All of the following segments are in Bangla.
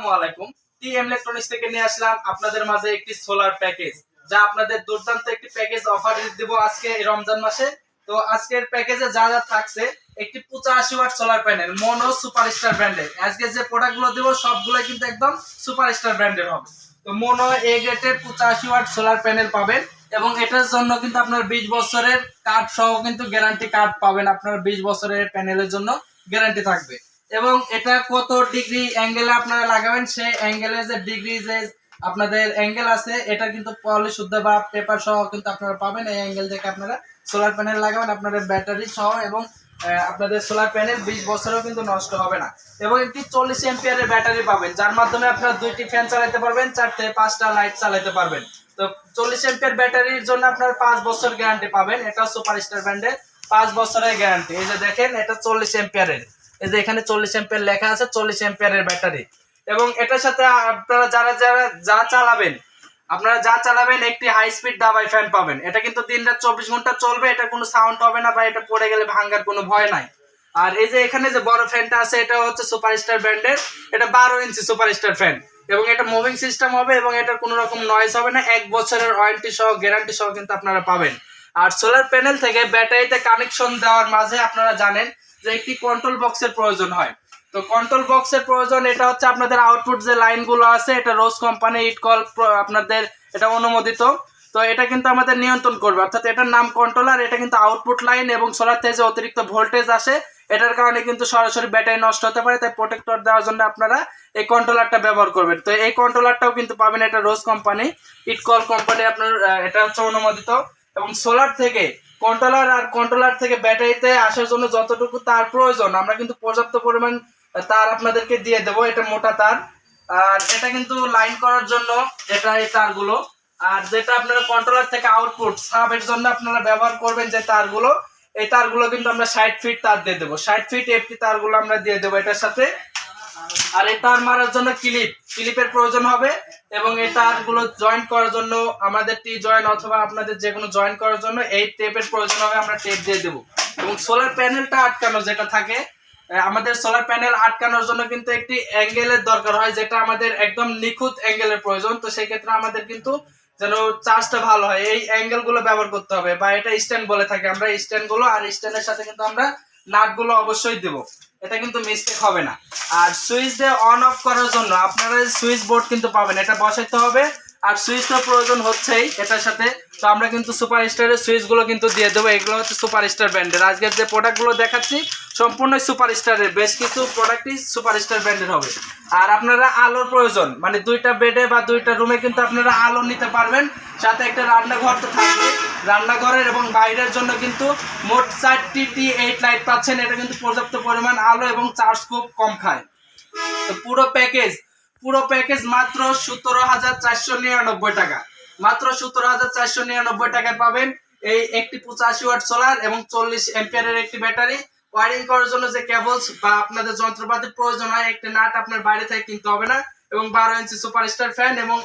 আসসালামু আলাইকুম। টিএম ইলেকট্রনিক্স থেকে নিয়ে আসলাম আপনাদের মাঝে একটি সোলার প্যাকেজ যা আপনাদের দুর্দান্ত একটি প্যাকেজ অফার দেব আজকে রমজান মাসে। তো আজকের প্যাকেজে যা যা থাকছে, একটি পঁচাশি watt solar panel mono superstar ব্র্যান্ডের আজকে যে প্রোডাক্টগুলো দেব সবগুলো কিন্তু একদম সুপারস্টার ব্র্যান্ডের হবে। তো মনো এ গ্রেটের পঁচাশি ওয়াট সোলার প্যানেল পাবেন এবং এটার জন্য কিন্তু আপনার বিশ বছরের কার্ড সহ কিন্তু গ্যারান্টি কার্ড পাবেন আপনার বিশ বছরের প্যানেলের জন্য। গ্যারান্টি থাকবে। এবং এটা কত ডিগ্রি অ্যাঙ্গেলে আপনারা লাগাবেন? সেই অ্যাঙ্গেলের যে ডিগ্রি যে আপনাদের অ্যাঙ্গেল আছে, এটা কিন্তু পলি শুদ্ধ বা পেপার সহ কিন্তু আপনারা পাবেন। এই অ্যাঙ্গেল থেকে আপনারা সোলার প্যানেল লাগাবেন, আপনাদের ব্যাটারি সহ এবং আপনাদের সোলার প্যানেল বিশ বছরেও কিন্তু নষ্ট হবে না। এবং একটি চল্লিশ এমপিয়ারের ব্যাটারি পাবেন, যার মাধ্যমে আপনারা দুইটি ফ্যান চালাতে পারবেন, চারটে, পাঁচটা লাইট চালাতে পারবেন। তো চল্লিশ এমপিয়ার ব্যাটারির জন্য আপনার পাঁচ বছর গ্যারান্টি পাবেন। এটা সুপার স্টার ব্র্যান্ডের পাঁচ বছরের গ্যারান্টি এই যে দেখেন, এটা চল্লিশ এমপিয়ারের এই যে এখানে চল্লিশ এম্পিয়ার লেখা আছে, চল্লিশ এম্পিয়ারের ব্যাটারি এবং এটার সাথে আপনারা যারা যারা, যা চালাবেন, আপনারা যা চালাবেন, একটি হাই স্পিড দাবাই ফ্যান পাবেন। এটা কিন্তু দিন রাত চব্বিশ ঘণ্টা চলবে, এটা কোনো সাউন্ড হবে না বা এটা পড়ে গেলে ভাঙ্গার কোনো ভয় নাই। আর এই যে এখানে যে বড় ফ্যানটা আছে, এটা হচ্ছে সুপারস্টার ব্র্যান্ডের এটা বারো ইঞ্চি সুপারস্টার ফ্যান এবং এটা মুভিং সিস্টেম হবে এবং এটার কোনো রকম নয়েজ হবে না। এক বছরের ওয়ারেন্টি সহ গ্যারান্টি সহ কিন্তু আপনারা পাবেন। আর সোলার প্যানেল থেকে ব্যাটারিতে কানেকশন দেওয়ার মাঝে আপনারা জানেন যে একটি কন্ট্রোল বক্সের প্রয়োজন হয়। তো কন্ট্রোল বক্সের প্রয়োজন, এটা হচ্ছে আপনাদের আউটপুট যে লাইনগুলো আছে, এটা রোজ কোম্পানি ইট কল আপনাদের এটা অনুমোদিত। তো এটা কিন্তু আমাদের নিয়ন্ত্রণ করবে। অর্থাৎ এটার নাম কন্ট্রোলার এটা কিন্তু আউটপুট লাইন এবং সোলার থেকে যে অতিরিক্ত ভোল্টেজ আসে। এটার কারণে কিন্তু সরাসরি ব্যাটারি নষ্ট হতে পারে, তাই প্রোটেক্টর দেওয়ার জন্য আপনারা এই কন্ট্রোলারটা ব্যবহার করবেন। তো এই কন্ট্রোলারটাও কিন্তু পাবেন এটা রোজ কোম্পানি ইটকল কোম্পানি আপনার এটা হচ্ছে অনুমোদিত। এবং সোলার থেকে কন্ট্রোলার আর কন্ট্রোলার থেকে ব্যাটারিতে আসার জন্য যতটুকু তার প্রয়োজন, আমরা কিন্তু পর্যাপ্ত পরিমাণ তার আপনাদেরকে দিয়ে দেবো, এটা মোটা তার। আর এটা কিন্তু লাইন করার জন্য এটা এই তারগুলো। আর যেটা আপনারা কন্ট্রোলার থেকে আউটপুট সাবের জন্য আপনারা ব্যবহার করবেন যে তারগুলো, এই তারগুলো কিন্তু আমরা ষাট ফিট তার দিয়ে দেবো। ষাট ফিট এফটি তারগুলো আমরা দিয়ে দেবো এটার সাথে। আর এই তার মারার জন্য ক্লিপ ক্লিপের প্রয়োজন হবে। এবং এই তারগুলো জয়েন করার জন্য আমাদের টি জয়েন অথবা আপনাদের যে কোনো জয়েন করার জন্য এই টেপের প্রয়োজন হবে, আমরা টেপ দিয়ে দেবো। এবং সোলার প্যানেলটা আটকানো যেটা থাকে আমাদের সোলার প্যানেল আটকানোর জন্য কিন্তু একটি অ্যাঙ্গেলের দরকার হয়, যেটা আমাদের একদম নিখুঁত অ্যাঙ্গেলের প্রয়োজন। তো সেই ক্ষেত্রে আমাদের কিন্তু যেন চার্জটা ভালো হয়। এই অ্যাঙ্গেলগুলো ব্যবহার করতে হবে বা এটা স্ট্যান্ড বলে থাকে। আমরা স্ট্যান্ডগুলো আর স্ট্যান্ডের সাথে কিন্তু আমরা নাটগুলো অবশ্যই দেব। এটা কিন্তু মিস্টেক হবে না। আর সুইচ দিয়ে অন অফ করার জন্য আপনারা সুইচ বোর্ড কিন্তু পাবেন, এটা বসাইতে হবে। আর সুইচ তো প্রয়োজন হচ্ছেই এটার সাথে। তো আমরা কিন্তু সুপার স্টারের সুইচগুলো কিন্তু দিয়ে দেবো। এগুলো হচ্ছে সুপার স্টার ব্র্যান্ডের আজকের যে প্রোডাক্টগুলো দেখাচ্ছি, সম্পূর্ণ সুপার স্টারের বেশ কিছু প্রোডাক্টই সুপার স্টার ব্র্যান্ডের হবে। আর আপনারা আলোর প্রয়োজন মানে দুইটা বেডে বা দুইটা রুমে কিন্তু আপনারা আলো নিতে পারবেন। সাথে একটা রান্নাঘর তো থাকবে রান্নাঘরের এবং বাইরের জন্য কিন্তু মোট চারটি টি এইট লাইট পাচ্ছেন। এটা কিন্তু পর্যাপ্ত পরিমাণ আলো এবং চার্জ খুব কম খায়। তো পুরো প্যাকেজ পুরো প্যাকেজ মাত্র সতেরো হাজার চারশো নিরানব্বই টাকা। মাত্র সতেরো হাজার চারশো নিরানব্বই টাকায় পাবেন এই একটি পঁচাশি ওয়াট সোলার এবং চল্লিশ এম্পিয়ারের একটি ব্যাটারি ওয়ারিং করার জন্য যে কেবলস বা আপনাদের যন্ত্রপাতির প্রয়োজন হয়, একটি নাট আপনার বাইরে থেকে কিনতে হবে না। এবং বারো ইঞ্চি সুপার স্টার ফ্যান এবং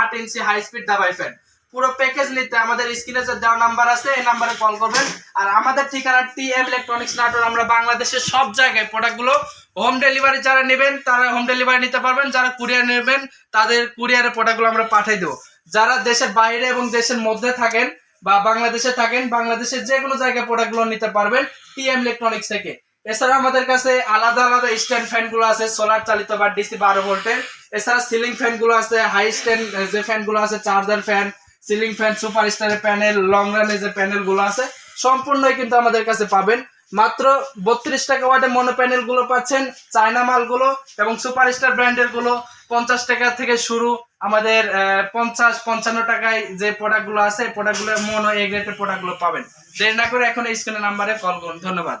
আট ইঞ্চি হাই স্পিড দাবাই ফ্যান পুরো প্যাকেজ নিতে আমাদের স্ক্রিনে যে দেওয়া নাম্বার আছে, এই নাম্বারে কল করবেন। আর আমাদের ঠিকানা টি এম ইলেকট্রনিক্স নাটোর আমরা বাংলাদেশের সব জায়গায় প্রোডাক্টগুলো হোম ডেলিভারি যারা নেবেন, তারা হোম ডেলিভারি নিতে পারবেন। যারা কুরিয়ার নেবেন, তাদের কুরিয়ারের প্রোডাক্টগুলো আমরা পাঠিয়ে দেবো। যারা দেশের বাইরে এবং দেশের মধ্যে থাকেন বা বাংলাদেশে থাকেন, বাংলাদেশের যে কোনো জায়গায় প্রোডাক্টগুলো নিতে পারবেন টি এম ইলেকট্রনিক্স থেকে। এছাড়া আমাদের কাছে আলাদা আলাদা স্ট্যান্ড ফ্যানগুলো আছে সোলার চালিত বা ডিসি বারো ভোল্টের। এছাড়া সিলিং ফ্যানগুলো আছে হাই স্ট্যান্ড যে ফ্যানগুলো আছে charger fan ceiling fan super স্টারের প্যানেল লং রানের যে প্যানেলগুলো আছে, সম্পূর্ণই কিন্তু আমাদের কাছে পাবেন। মাত্র বত্রিশ টাকা ওয়াটে মনো প্যানেলগুলো পাচ্ছেন চায়না মালগুলো এবং সুপার স্টার ব্র্যান্ডেরগুলো। পঞ্চাশ টাকা থেকে শুরু আমাদের পঞ্চাশ, পঞ্চান্ন টাকায় যে প্রোডাক্টগুলো আছে প্রোডাক্টগুলো মনো এ গ্রেডের প্রোডাক্টগুলো পাবেন। দেরি না করে এখন স্ক্রিনের নাম্বারে কল করুন। ধন্যবাদ।